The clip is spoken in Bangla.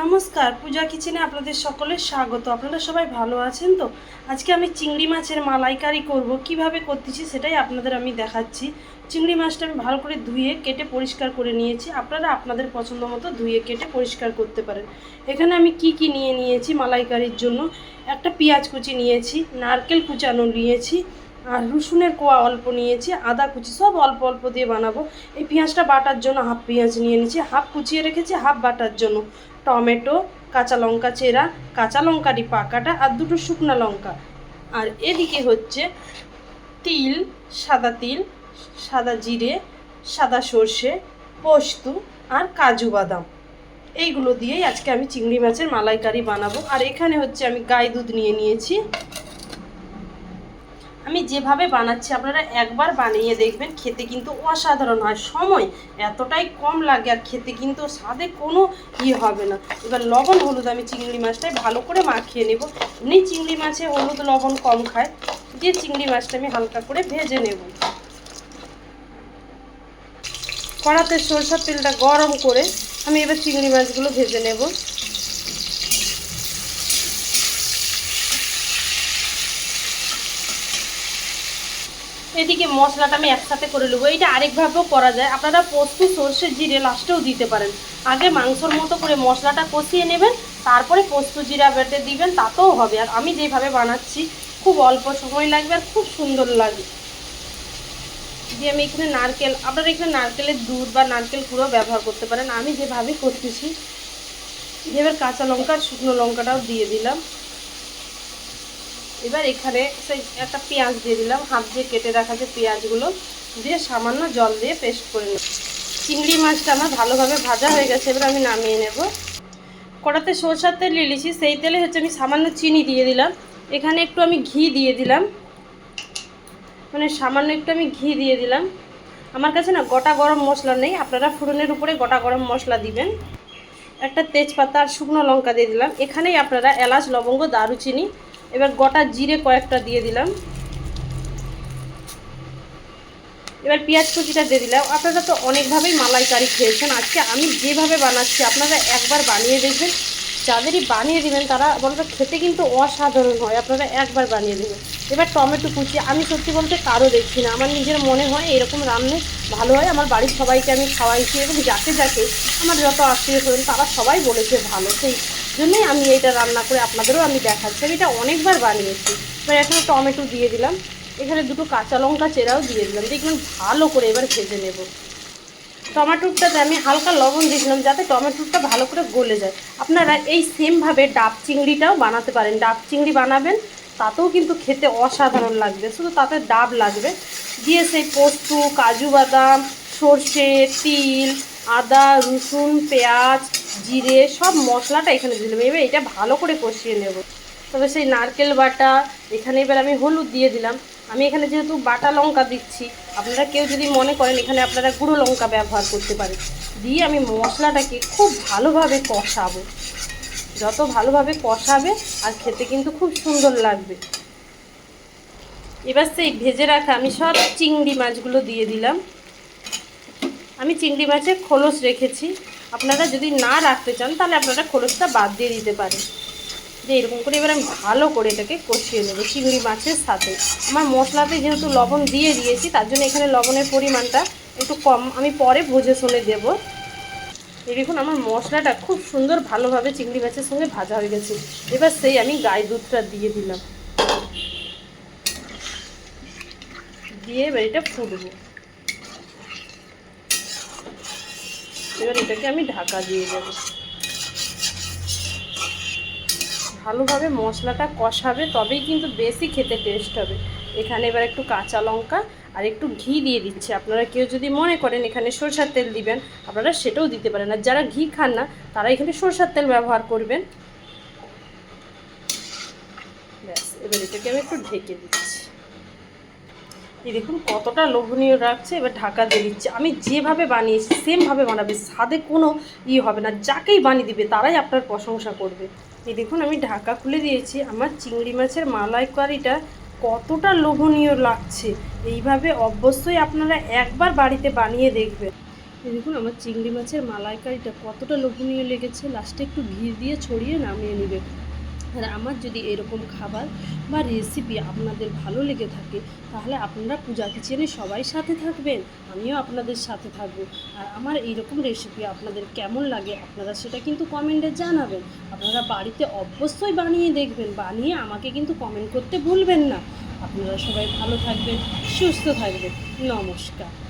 নমস্কার, পূজা কিচেনে আপনাদের সকলের স্বাগত। আপনারা সবাই ভালো আছেন তো? আজকে আমি চিংড়ি মাছের মালাইকারি করব। কীভাবে করতেছি সেটাই আপনাদের আমি দেখাচ্ছি। চিংড়ি মাছটা আমি ভালো করে ধুয়ে, কেটে পরিষ্কার করে নিয়েছি। আপনারা আপনাদের পছন্দ মতো ধুয়ে, কেটে পরিষ্কার করতে পারেন। এখানে আমি কি কি নিয়ে নিয়েছি মালাইকারির জন্য? একটা পেঁয়াজ কুচি নিয়েছি, নারকেল কুচানো নিয়েছি আর রসুনের কোয়া অল্প নিয়েছি, আদা কুচি সব অল্প অল্প দিয়ে বানাবো। এই পেঁয়াজটা বাটার জন্য হাফ পেঁয়াজ নিয়ে নিয়েছি, হাফ কুচিয়ে রেখেছি, হাফ বাটার জন্য। টমেটো, কাঁচা লঙ্কা চেরা, কাঁচা লঙ্কারই পাকাটা আর দুটো শুকনো লঙ্কা। আর এদিকে হচ্ছে তিল, সাদা তিল, সাদা জিরে, সাদা সর্ষে, পোস্ত আর কাজু বাদাম। এইগুলো দিয়েই আজকে আমি চিংড়ি মাছের মালাইকারি বানাবো। আর এখানে হচ্ছে আমি গাই দুধ নিয়ে নিয়েছি। আমি যেভাবে বানাচ্ছি, আপনারা একবার বানিয়ে দেখবেন, খেতে কিন্তু অসাধারণ হয়। সময় এতটাই কম লাগে আর খেতে কিন্তু স্বাদে কোনো ইয়ে হবে না। এবার লবণ, হলুদ, আমি চিংড়ি মাছটাই ভালো করে মাখিয়ে নেব। এমনি চিংড়ি মাছে হলুদ, লবণ কম খায়, দিয়ে চিংড়ি মাছটা আমি হালকা করে ভেজে নেব। কড়াতে সরষার তেলটা গরম করে আমি এবার চিংড়ি মাছগুলো ভেজে নেব। এদিকে মশলাটা আমি একসাথে করে নেব। এইটা আরেকভাবেও করা যায়। আপনারা পোস্ত সর্ষে জিরে লাস্টেও দিতে পারেন। আগে মাংসর মতো করে মশলাটা কষিয়ে নেবেন, তারপরে পোস্ত জিরা বেটে দিবেন, তাতেও হবে। আর আমি যেভাবে বানাচ্ছি, খুব অল্প সময় লাগবে আর খুব সুন্দর লাগে দিয়ে আমি এখানে নারকেল, আপনারা এখানে নারকেলের দুধ বা নারকেল কুড়ো ব্যবহার করতে পারেন। আমি যেভাবে করতেছি, এবার কাঁচা লঙ্কা শুকনো লঙ্কাটাও দিয়ে দিলাম। এবার এখানে সেই একটা পেঁয়াজ দিয়ে দিলাম, হাত দিয়ে কেটে রাখা যে পেঁয়াজগুলো, দিয়ে সামান্য জল দিয়ে পেস্ট করে নেব চিংড়ি মাছটা আমার ভালোভাবে ভাজা হয়ে গেছে, এবার আমি নামিয়ে নেব। কড়াতে সরষার তেল নিয়েছি সেই তেলে হচ্ছে আমি সামান্য চিনি দিয়ে দিলাম। এখানে একটু আমি ঘি দিয়ে দিলাম। মানে সামান্য একটু আমি ঘি দিয়ে দিলাম। আমার কাছে না গোটা গরম মশলা নেই, আপনারা ফুরনের উপরে গোটা গরম মশলা দিবেন। একটা তেজপাতা আর শুকনো লঙ্কা দিয়ে দিলাম। এখানেই আপনারা এলাচ, লবঙ্গ, দারুচিনি এবার গোটা জিরে কয়েকটা দিয়ে দিলাম। এবার পেঁয়াজ কুচিটা দিয়ে দিলাম। আপনারা তো অনেকভাবেই মালাইকারি খেয়েছেন। আজকে আমি যেভাবে বানাচ্ছি, আপনারা একবার বানিয়ে দেখবেন। যাদেরই বানিয়ে দিবেন, তারা বলবে, খেতে কিন্তু অসাধারণ হয়। আপনারা একবার বানিয়ে দেবেন। এবার টমেটো কুচি, আমি সত্যি বলতে কারও দেখছি না। আমার নিজের মনে হয় এরকম রান্নে ভালো হয়। আমার বাড়ির সবাইকে আমি খাওয়াইছি এবং যাকে যাকে, আমার যত আত্মীয় স্বজন, তারা সবাই বলেছে ভালো। সেই জন্যই আমি এটা রান্না করে আপনাদেরও আমি দেখাচ্ছি। আমি এটা অনেকবার বানিয়েছি। এবার এখানে টমেটো দিয়ে দিলাম। এখানে দুটো কাঁচা লঙ্কা চেরাও দিয়ে দিলাম। দেখবেন ভালো করে এবার ভেজে নেব। টমেটোটাতে আমি হালকা লবণ দিয়েছিলাম যাতে টমেটোটা ভালো করে গলে যায়। আপনারা এই সেমভাবে ডাব চিংড়িটাও বানাতে পারেন। ডাব চিংড়ি বানাবেন, তাতেও কিন্তু খেতে অসাধারণ লাগবে। শুধু তাতে ডাব লাগবে। দিয়ে সেই পোস্ত, কাজু বাদাম, সর্ষে, তিল আদা, রসুন, পেঁয়াজ, জিরে, সব মশলাটা এখানে দেবো। এবার এটা ভালো করে কষিয়ে নেব। তবে সেই নারকেল বাটা, এখানে এবার আমি হলুদ দিয়ে দিলাম। আমি এখানে যেহেতু বাটা লঙ্কা দিচ্ছি, আপনারা কেউ যদি মনে করেন এখানে আপনারা গুঁড়ো লঙ্কা ব্যবহার করতে পারেন। দিয়ে আমি মশলাটাকে খুব ভালোভাবে কষাবো। যত ভালোভাবে কষাবে, আর খেতে কিন্তু খুব সুন্দর লাগবে। এবার সেই ভেজে রাখা আমি সব চিংড়ি মাছগুলো দিয়ে দিলাম। আমি চিংড়ি মাছের খোলস রেখেছি। আপনারা যদি না রাখতে চান, তাহলে আপনারা খোলসটা বাদ দিয়ে দিতে পারেন। যে এরকম করে এবার আমি ভালো করে এটাকে কষিয়ে নেব চিংড়ি মাছের সাথে। আমার মশলাতে যেহেতু লবণ দিয়ে দিয়েছি, তার জন্য এখানে লবণের পরিমাণটা একটু কম। আমি পরে বুঝে শুনে দেবো। দেখুন, আমার মশলাটা খুব সুন্দর ভালোভাবে চিংড়ি মাছের সঙ্গে ভাজা হয়ে গেছে। এবার সেই আমি গায়ে দুধটা দিয়ে দিলাম। দিয়ে এবার এটা ফুটবো। এবার এটাকে আমি ঢাকা দিয়ে দেবো। ভালোভাবে মশলাটা কষাবে, তবেই কিন্তু বেশি খেতে টেস্ট হবে। এখানে এবার একটু কাঁচা লঙ্কা আর একটু ঘি দিয়ে দিচ্ছে। আপনারা কেউ যদি মনে করেন এখানে সরষার তেল দিবেন, আপনারা সেটাও দিতে পারেন। আর যারা ঘি খান না, তারা এখানে সরষার তেল ব্যবহার করবেন। ব্যাস, এবার এটাকে আমি একটু ঢেকে দিচ্ছি। এই দেখুন কতটা লোভনীয় রাখছে এবার ঢাকা দিয়ে দিচ্ছে। আমি যেভাবে বানিয়েছি সেমভাবে বানাবে, স্বাদে কোনো ই হবে না। যাকেই বানিয়ে দিবে, তারাই আপনার প্রশংসা করবে। এই দেখুন, আমি ঢাকা খুলে দিয়েছি। আমার চিংড়ি মাছের মালাইকারিটা কতটা লোভনীয় লাগছে। এইভাবে অবশ্যই আপনারা একবার বাড়িতে বানিয়ে দেখবেন। এই দেখুন, আমার চিংড়ি মাছের মালাইকারিটা কতটা লোভনীয় লেগেছে। লাস্টে একটু ঘি দিয়ে ছড়িয়ে নামিয়ে নেবে। আর আমার যদি এরকম খাবার বা রেসিপি আপনাদের ভালো লেগে থাকে, তাহলে আপনারা পূজা কিচেনে সবাই সাথে থাকবেন। আমিও আপনাদের সাথে থাকব। আর আমার এইরকম রেসিপি আপনাদের কেমন লাগে, আপনারা সেটা কিন্তু কমেন্টে জানাবেন। আপনারা বাড়িতে অবশ্যই বানিয়ে দেখবেন, বানিয়ে আমাকে কিন্তু কমেন্ট করতে ভুলবেন না। আপনারা সবাই ভালো থাকবেন, সুস্থ থাকবেন। নমস্কার।